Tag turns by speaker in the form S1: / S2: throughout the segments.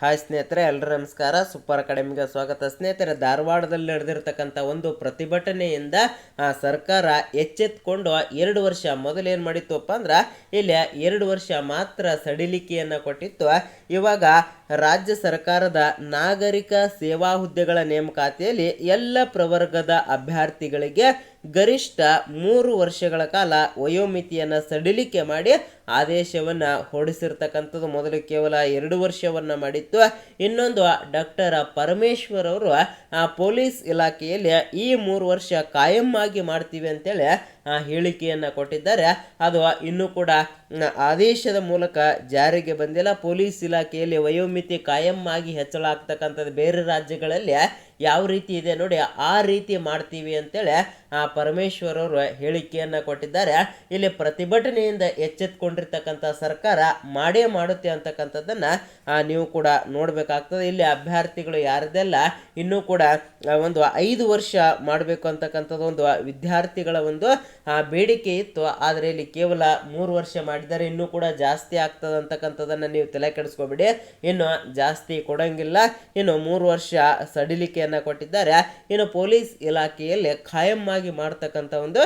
S1: Hi ಸ್ನೇಹಿತರೆ ಎಲ್ಲರೂ ನಮಸ್ಕಾರ. ಸೂಪರ್ ಅಕಾಡೆಮಿಗೆ ಸ್ವಾಗತ. ಸ್ನೇಹಿತರೆ, ಧಾರವಾಡದಲ್ಲಿ ನಡೆದಿರ್ತಕ್ಕಂಥ ಒಂದು ಪ್ರತಿಭಟನೆಯಿಂದ ಸರ್ಕಾರ ಎಚ್ಚೆತ್ಕೊಂಡು ಎರಡು ವರ್ಷ ಮೊದಲೇನು ಮಾಡಿತ್ತಪ್ಪ ಅಂದ್ರೆ, ಇಲ್ಲಿ ಎರಡು ವರ್ಷ ಮಾತ್ರ ಸಡಿಲಿಕೆಯನ್ನು ಕೊಟ್ಟಿತ್ತು. ಇವಾಗ ರಾಜ್ಯ ಸರ್ಕಾರದ ನಾಗರಿಕ ಸೇವಾ ಹುದ್ದೆಗಳ ನೇಮಕಾತಿಯಲ್ಲಿ ಎಲ್ಲ ಪ್ರವರ್ಗದ ಅಭ್ಯರ್ಥಿಗಳಿಗೆ ಗರಿಷ್ಠ ಮೂರು ವರ್ಷಗಳ ಕಾಲ ವಯೋಮಿತಿಯನ್ನು ಸಡಿಲಿಕೆ ಮಾಡಿ ಆದೇಶವನ್ನು ಹೊರಡಿಸಿರ್ತಕ್ಕಂಥದ್ದು ಮೊದಲು ಕೇವಲ ಎರಡು ವರ್ಷವನ್ನು ಮಾಡಿತ್ತು. ಇನ್ನೊಂದು, ಡಾಕ್ಟರ್ ಪರಮೇಶ್ವರ್ ಅವರು ಪೊಲೀಸ್ ಇಲಾಖೆಯಲ್ಲಿ ಈ ಮೂರು ವರ್ಷ ಕಾಯಂ ಆಗಿ ಮಾಡ್ತೀವಿ ಅಂತೇಳಿ ಹೇಳಿಕೆಯನ್ನು ಕೊಟ್ಟಿದ್ದಾರೆ. ಅದು ಇನ್ನೂ ಕೂಡ ಆದೇಶದ ಮೂಲಕ ಜಾರಿಗೆ ಬಂದಿಲ್ಲ. ಪೊಲೀಸ್ ಇಲಾಖೆಯಲ್ಲಿ ವಯೋಮಿತಿ ಕಾಯಂ ಆಗಿ ಹೆಚ್ಚಳ ಆಗ್ತಕ್ಕಂಥದ್ದು ಬೇರೆ ರಾಜ್ಯಗಳಲ್ಲಿ. ಯಾವ ರೀತಿ ಇದೆ ನೋಡಿ, ಆ ರೀತಿ ಮಾಡ್ತೀವಿ ಅಂತೇಳಿ ಆ ಪರಮೇಶ್ವರವರು ಹೇಳಿಕೆಯನ್ನು ಕೊಟ್ಟಿದ್ದಾರೆ. ಇಲ್ಲಿ ಪ್ರತಿಭಟನೆಯಿಂದ ಎಚ್ಚೆತ್ಕೊಂಡಿರ್ತಕ್ಕಂಥ ಸರ್ಕಾರ ಮಾಡೇ ಮಾಡುತ್ತೆ ಅಂತಕ್ಕಂಥದ್ದನ್ನು ನೀವು ಕೂಡ ನೋಡಬೇಕಾಗ್ತದೆ. ಇಲ್ಲಿ ಅಭ್ಯರ್ಥಿಗಳು ಯಾರದೆಲ್ಲ ಇನ್ನೂ ಕೂಡ ಒಂದು ಐದು ವರ್ಷ ಮಾಡಬೇಕು ಅಂತಕ್ಕಂಥದ್ದು ಒಂದು ವಿದ್ಯಾರ್ಥಿಗಳ ಒಂದು ಬೇಡಿಕೆ ಇತ್ತು. ಆದರೆ ಇಲ್ಲಿ ಕೇವಲ ಮೂರು ವರ್ಷ ಮಾಡಿದರೆ ಇನ್ನೂ ಕೂಡ ಜಾಸ್ತಿ ಆಗ್ತದೆ ಅಂತಕ್ಕಂಥದ್ದನ್ನು ನೀವು ತಲೆ ಕೆಡಿಸ್ಕೋಬೇಡಿ. ಇನ್ನು ಜಾಸ್ತಿ ಕೊಡೋಂಗಿಲ್ಲ. ಇನ್ನು ಮೂರು ವರ್ಷ ಸಡಿಲಿಕೆಯನ್ನು ಕೊಟ್ಟಿದ್ದಾರೆ. ಇನ್ನು ಪೊಲೀಸ್ ಇಲಾಖೆಯಲ್ಲಿ ಖಾಯಂ ಆಗಿ ಮಾಡ್ತಕ್ಕಂಥ ಒಂದು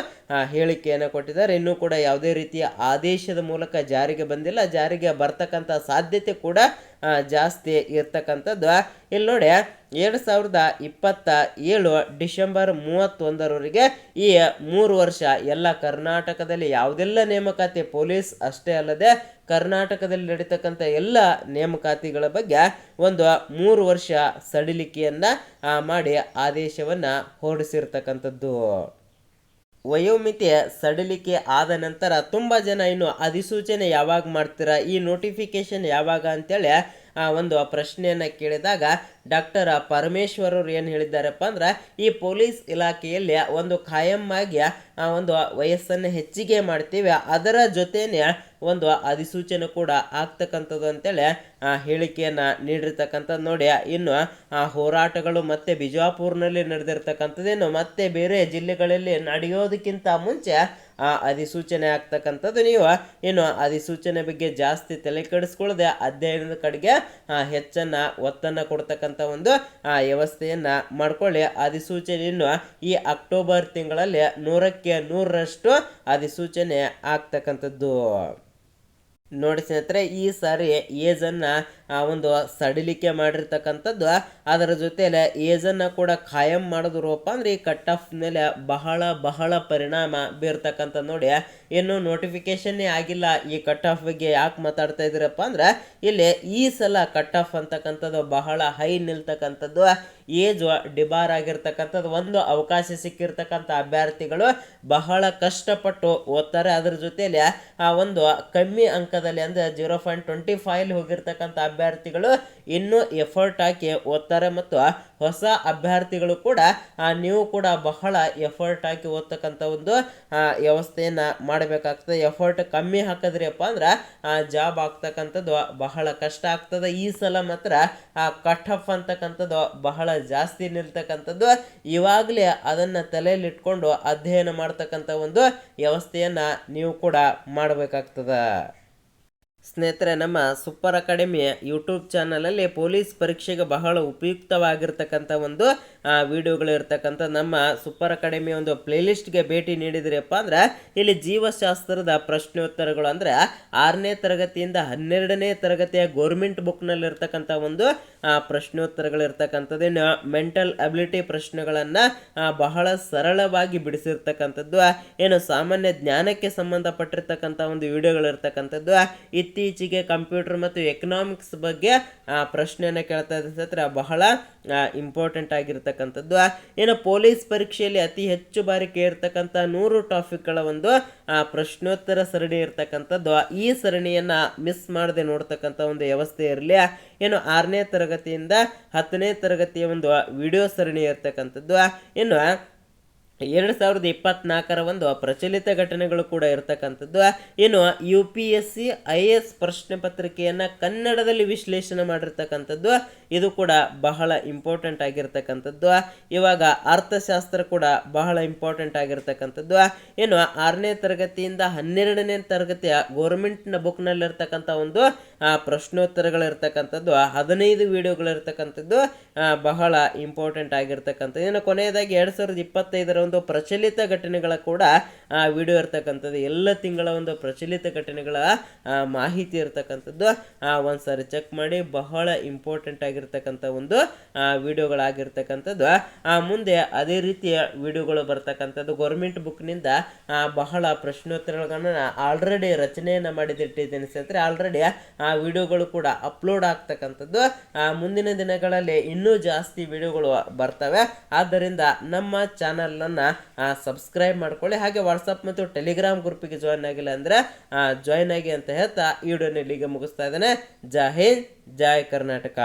S1: ಹೇಳಿಕೆಯನ್ನು ಕೊಟ್ಟಿದ್ದಾರೆ. ಇನ್ನೂ ಕೂಡ ಯಾವುದೇ ರೀತಿಯ ಆದೇಶದ ಮೂಲಕ ಜಾರಿಗೆ ಬಂದಿಲ್ಲ. ಜಾರಿಗೆ ಬರ್ತಕ್ಕಂಥ ಸಾಧ್ಯತೆ ಕೂಡ ಜಾಸ್ತಿ ಇರ್ತಕ್ಕಂಥದ್ದು. ಇಲ್ಲಿ ನೋಡಿ ಎರಡು ಸಾವಿರದ ಇಪ್ಪತ್ತ ಏಳು ಡಿಸೆಂಬರ್ ಮೂವತ್ತೊಂದರವರೆಗೆ ಈ ಮೂರು ವರ್ಷ ಎಲ್ಲ ಕರ್ನಾಟಕದಲ್ಲಿ ಯಾವುದೆಲ್ಲ ನೇಮಕಾತಿ, ಪೊಲೀಸ್ ಅಷ್ಟೇ ಅಲ್ಲದೆ ಕರ್ನಾಟಕದಲ್ಲಿ ನಡೀತಕ್ಕಂಥ ಎಲ್ಲ ನೇಮಕಾತಿಗಳ ಬಗ್ಗೆ ಒಂದು ಮೂರು ವರ್ಷ ಸಡಿಲಿಕೆಯನ್ನು ಮಾಡಿ ಆದೇಶವನ್ನು ಹೊರಡಿಸಿರ್ತಕ್ಕಂಥದ್ದು. ವಯೋಮಿತಿ ಸಡಿಲಿಕೆ ಆದ ನಂತರ ತುಂಬ ಜನ ಇನ್ನು ಅಧಿಸೂಚನೆ ಯಾವಾಗ ಮಾಡ್ತೀರಾ, ಈ ನೋಟಿಫಿಕೇಶನ್ ಯಾವಾಗ ಅಂತೇಳಿ ಆ, ಒಂದು ಪ್ರಶ್ನೆಯನ್ನು ಕೇಳಿದಾಗ ಡಾಕ್ಟರ್ ಪರಮೇಶ್ವರ್ ಅವರು ಏನು ಹೇಳಿದ್ದಾರಪ್ಪ ಅಂದ್ರೆ ಈ ಪೊಲೀಸ್ ಇಲಾಖೆಯಲ್ಲಿ ಒಂದು ಖಾಯಂ ಆಗಿ ಒಂದು ವಯಸ್ಸನ್ನು ಹೆಚ್ಚಿಗೆ ಮಾಡ್ತೀವಿ ಅದರ ಜೊತೆನೆ ಒಂದು ಅಧಿಸೂಚನೆ ಕೂಡ ಆಗ್ತಕ್ಕಂಥದ್ದು ಅಂತೇಳಿ ಆ, ಹೇಳಿಕೆಯನ್ನು ನೀಡಿರ್ತಕ್ಕಂಥದ್ದು ನೋಡಿ. ಇನ್ನು ಆ ಹೋರಾಟಗಳು ಮತ್ತೆ ಬಿಜಾಪುರ್ನಲ್ಲಿ ನಡೆದಿರ್ತಕ್ಕಂಥದ್ದೇನು ಮತ್ತೆ ಬೇರೆ ಜಿಲ್ಲೆಗಳಲ್ಲಿ ನಡೆಯೋದಕ್ಕಿಂತ ಮುಂಚೆ ಆ ಅಧಿಸೂಚನೆ ಆಗ್ತಕ್ಕಂಥದ್ದು ನೀವು. ಇನ್ನು ಅಧಿಸೂಚನೆ ಬಗ್ಗೆ ಜಾಸ್ತಿ ತಲೆ ಕೆಡಿಸ್ಕೊಳ್ಳದೆ ಅಧ್ಯಯನದ ಕಡೆಗೆ ಹೆಚ್ಚನ್ನ ಒತ್ತನ್ನು ಕೊಡ್ತಕ್ಕಂಥ ಒಂದು ವ್ಯವಸ್ಥೆಯನ್ನು ವ್ಯವಸ್ಥೆಯನ್ನ ಮಾಡ್ಕೊಳ್ಳಿ. ಅಧಿಸೂಚನೆಯನ್ನು ಈ ಅಕ್ಟೋಬರ್ ತಿಂಗಳಲ್ಲಿ ನೂರಕ್ಕೆ ನೂರರಷ್ಟು ಅಧಿಸೂಚನೆ ಆಗ್ತಕ್ಕಂಥದ್ದು. ನೋಡಿ ಸ್ನೇಹಿತರೆ, ಈ ಸಾರಿ ಏಜನ್ನು ಒಂದು ಸಡಿಲಿಕೆ ಮಾಡಿರ್ತಕ್ಕಂಥದ್ದು. ಅದರ ಜೊತೆಲೆ ಏಜನ್ನು ಕೂಡ ಖಾಯಂ ಮಾಡಿದ್ರಪ್ಪ ಅಂದ್ರೆ ಈ ಕಟ್ ಆಫ್ ಮೇಲೆ ಬಹಳ ಬಹಳ ಪರಿಣಾಮ ಬೀರ್ತಕ್ಕಂಥದ್ದು ನೋಡಿ. ಇನ್ನು ನೋಟಿಫಿಕೇಶನ್ನೇ ಆಗಿಲ್ಲ ಈ ಕಟ್ ಆಫ್ ಬಗ್ಗೆ ಯಾಕೆ ಮಾತಾಡ್ತಾ ಇದ್ದೀರಪ್ಪ ಅಂದ್ರೆ ಇಲ್ಲಿ ಈ ಸಲ ಕಟ್ ಆಫ್ ಅಂತಕ್ಕಂಥದ್ದು ಬಹಳ ಹೈ ನಿಲ್ತಕ್ಕಂಥದ್ದು. ಏಜ್ ಡಿಬಾರ್ ಆಗಿರ್ತಕ್ಕಂಥದ್ದು, ಒಂದು ಅವಕಾಶ ಸಿಕ್ಕಿರ್ತಕ್ಕಂಥ ಅಭ್ಯರ್ಥಿಗಳು ಬಹಳ ಕಷ್ಟಪಟ್ಟು ಓದ್ತಾರೆ. ಅದ್ರ ಜೊತೆಯಲ್ಲಿ ಆ ಒಂದು ಕಮ್ಮಿ ಅಂಕದಲ್ಲಿ ಅಂದರೆ ಜೀರೋ ಪಾಯಿಂಟ್ ಟ್ವೆಂಟಿ ಫೈವ್ ಹೋಗಿರ್ತಕ್ಕಂಥ ಅಭ್ಯರ್ಥಿಗಳು ಇನ್ನೂ ಎಫರ್ಟ್ ಹಾಕಿ ಓದ್ತಾರೆ ಮತ್ತು ಹೊಸ ಅಭ್ಯರ್ಥಿಗಳು ಕೂಡ ನೀವು ಕೂಡ ಬಹಳ ಎಫರ್ಟ್ ಹಾಕಿ ಓದ್ತಕ್ಕಂಥ ಒಂದು ವ್ಯವಸ್ಥೆಯನ್ನು ವ್ಯವಸ್ಥೆಯನ್ನ ಮಾಡಬೇಕಾಗ್ತದೆ. ಎಫರ್ಟ್ ಕಮ್ಮಿ ಹಾಕಿದ್ರಿಯಪ್ಪ ಅಂದ್ರೆ ಜಾಬ್ ಆಗ್ತಕ್ಕಂಥದ್ದು ಬಹಳ ಕಷ್ಟ ಆಗ್ತದೆ. ಈ ಸಲ ಮಾತ್ರ, ಆ ಕಟ್ ಆಫ್ ಅಂತಕ್ಕಂಥದ್ದು ಬಹಳ ಜಾಸ್ತಿ ನಿಲ್ತಕ್ಕಂಥದ್ದು. ಇವಾಗಲೇ ಅದನ್ನು ತಲೆಯಲ್ಲಿಟ್ಕೊಂಡು ಅಧ್ಯಯನ ಮಾಡ್ತಕ್ಕಂಥ ಒಂದು ವ್ಯವಸ್ಥೆಯನ್ನು ನೀವು ಕೂಡ ಮಾಡಬೇಕಾಗ್ತದ. ಸ್ನೇಹಿತರೆ, ನಮ್ಮ ಸೂಪರ್ ಅಕಾಡೆಮಿ ಯೂಟ್ಯೂಬ್ ಚಾನಲಲ್ಲಿ ಪೊಲೀಸ್ ಪರೀಕ್ಷೆಗೆ ಬಹಳ ಉಪಯುಕ್ತವಾಗಿರ್ತಕ್ಕಂಥ ಒಂದು ವಿಡಿಯೋಗಳು ಇರ್ತಕ್ಕಂಥ ನಮ್ಮ ಸೂಪರ್ ಅಕಾಡೆಮಿ ಒಂದು ಪ್ಲೇಲಿಸ್ಟ್ಗೆ ಭೇಟಿ ನೀಡಿದ್ರಪ್ಪ ಅಂದ್ರೆ, ಇಲ್ಲಿ ಜೀವಶಾಸ್ತ್ರದ ಪ್ರಶ್ನೋತ್ತರಗಳು ಅಂದರೆ, ಆರನೇ ತರಗತಿಯಿಂದ ಹನ್ನೆರಡನೇ ತರಗತಿಯ ಗೋರ್ಮೆಂಟ್ ಬುಕ್ನಲ್ಲಿರ್ತಕ್ಕಂಥ ಒಂದು ಪ್ರಶ್ನೋತ್ತರಗಳಿರ್ತಕ್ಕಂಥದ್ದು. ಇನ್ನು ಮೆಂಟಲ್ ಅಬಿಲಿಟಿ ಪ್ರಶ್ನೆಗಳನ್ನು ಬಹಳ ಸರಳವಾಗಿ ಬಿಡಿಸಿರ್ತಕ್ಕಂಥದ್ದು. ಏನು ಸಾಮಾನ್ಯ ಜ್ಞಾನಕ್ಕೆ ಸಂಬಂಧಪಟ್ಟಿರ್ತಕ್ಕಂಥ ಒಂದು ವಿಡಿಯೋಗಳು ಇರ್ತಕ್ಕಂಥದ್ದು ಇತ್ತೀಚೆಗೆ ಕಂಪ್ಯೂಟರ್ ಮತ್ತು ಎಕನಾಮಿಕ್ಸ್ ಬಗ್ಗೆ ಪ್ರಶ್ನೆಯನ್ನು ಕೇಳ್ತಾ ಇದ್ರೆ ಬಹಳ ಇಂಪಾರ್ಟೆಂಟ್ ಆಗಿರ್ತಕ್ಕಂಥದ್ದು. ಏನು, ಪೊಲೀಸ್ ಪರೀಕ್ಷೆಯಲ್ಲಿ ಅತಿ ಹೆಚ್ಚು ಬಾರಿ ಕೇಳಿರ್ತಕ್ಕಂಥ ನೂರು ಟಾಪಿಕ್ಗಳ ಒಂದು ಪ್ರಶ್ನೋತ್ತರ ಸರಣಿ ಇರ್ತಕ್ಕಂಥದ್ದು. ಈ ಸರಣಿಯನ್ನು ಮಿಸ್ ಮಾಡದೆ ನೋಡ್ತಕ್ಕಂಥ ಒಂದು ವ್ಯವಸ್ಥೆ ಇರಲಿ. ಏನು, ಆರನೇ ತರಗತಿಯಿಂದ ಹತ್ತನೇ ತರಗತಿಯ ಒಂದು ವಿಡಿಯೋ ಸರಣಿ ಇರ್ತಕ್ಕಂಥದ್ದು. ಇನ್ನು ಎರಡು ಸಾವಿರದ ಇಪ್ಪತ್ನಾಲ್ಕರ ಒಂದು ಪ್ರಚಲಿತ ಘಟನೆಗಳು ಕೂಡ ಇರತಕ್ಕಂಥದ್ದು. ಏನು U P S C I S ಪ್ರಶ್ನೆ ಪತ್ರಿಕೆಯನ್ನು ಕನ್ನಡದಲ್ಲಿ ವಿಶ್ಲೇಷಣೆ ಮಾಡಿರ್ತಕ್ಕಂಥದ್ದು. ಇದು ಕೂಡ ಬಹಳ ಇಂಪಾರ್ಟೆಂಟ್ ಆಗಿರ್ತಕ್ಕಂಥದ್ದು. ಇವಾಗ ಅರ್ಥಶಾಸ್ತ್ರ ಕೂಡ ಬಹಳ ಇಂಪಾರ್ಟೆಂಟ್ ಆಗಿರ್ತಕ್ಕಂಥದ್ದು. ಏನು ಆರನೇ ತರಗತಿಯಿಂದ ಹನ್ನೆರಡನೇ ತರಗತಿಯ ಗೋರ್ಮೆಂಟ್ನ ಬುಕ್ನಲ್ಲಿರ್ತಕ್ಕಂಥ ಒಂದು ಪ್ರಶ್ನೋತ್ತರಗಳಿರ್ತಕ್ಕಂಥದ್ದು, ಹದಿನೈದು ವಿಡಿಯೋಗಳಿರ್ತಕ್ಕಂಥದ್ದು ಬಹಳ ಇಂಪಾರ್ಟೆಂಟ್ ಆಗಿರ್ತಕ್ಕಂಥದ್ದು. ಇನ್ನು ಕೊನೆಯದಾಗಿ ಎರಡು ಸಾವಿರದ ಇಪ್ಪತ್ತೈದರ ಒಂದು ಪ್ರಚಲಿತ ಘಟನೆಗಳ ಕೂಡ ಆ, ವಿಡಿಯೋ ಇರ್ತಕ್ಕಂಥದ್ದು. ಎಲ್ಲ ತಿಂಗಳ ಒಂದು ಪ್ರಚಲಿತ ಘಟನೆಗಳ ಮಾಹಿತಿ ಇರ್ತಕ್ಕಂಥದ್ದು. ಆ, ಒಂದ್ಸರಿ ಚೆಕ್ ಮಾಡಿ ಬಹಳ ಇಂಪಾರ್ಟೆಂಟ್ ಆಗಿರ್ತಕ್ಕಂಥ ಒಂದು ವಿಡಿಯೋಗಳಾಗಿರ್ತಕ್ಕಂಥದ್ದು. ಮುಂದೆ ಅದೇ ರೀತಿಯ ವಿಡಿಯೋಗಳು ಬರ್ತಕ್ಕಂಥದ್ದು. ಗೌರ್ಮೆಂಟ್ ಬುಕ್ನಿಂದ ಬಹಳ ಪ್ರಶ್ನೋತ್ತರಗಳನ್ನು ಆಲ್ರೆಡಿ ರಚನೆಯನ್ನು ಮಾಡಿದಿಟ್ಟಿದ್ದೇನೆ. ಸ್ನೇಹಿತರೆ ಆಲ್ರೆಡಿ ಆ ವಿಡಿಯೋಗಳು ಕೂಡ ಅಪ್ಲೋಡ್ ಆಗ್ತಕ್ಕಂಥದ್ದು. ಮುಂದಿನ ದಿನಗಳಲ್ಲಿ ಇನ್ನೂ ಜಾಸ್ತಿ ವಿಡಿಯೋಗಳು ಬರ್ತವೆ. ಆದ್ದರಿಂದ ನಮ್ಮ ಚಾನಲನ್ನು ಸಬ್ಸ್ಕ್ರೈಬ್ ಮಾಡ್ಕೊಳ್ಳಿ. ಹಾಗೆ ವಾಟ್ಸಪ್ ಮತ್ತು ಟೆಲಿಗ್ರಾಮ್ ಗ್ರೂಪಿಗೆ ಜಾಯ್ನ್ ಆಗಿಲ್ಲ ಅಂದರೆ ಜಾಯ್ನ್ ಆಗಿ ಅಂತ ಹೇಳ್ತಾ ಈ ವಿಡಿಯೋನ ಇಲ್ಲಿಗೆ ಮುಗಿಸ್ತಾ ಇದ್ದೇನೆ. ಜೈ ಹಿಂದ್ ಕರ್ನಾಟಕ.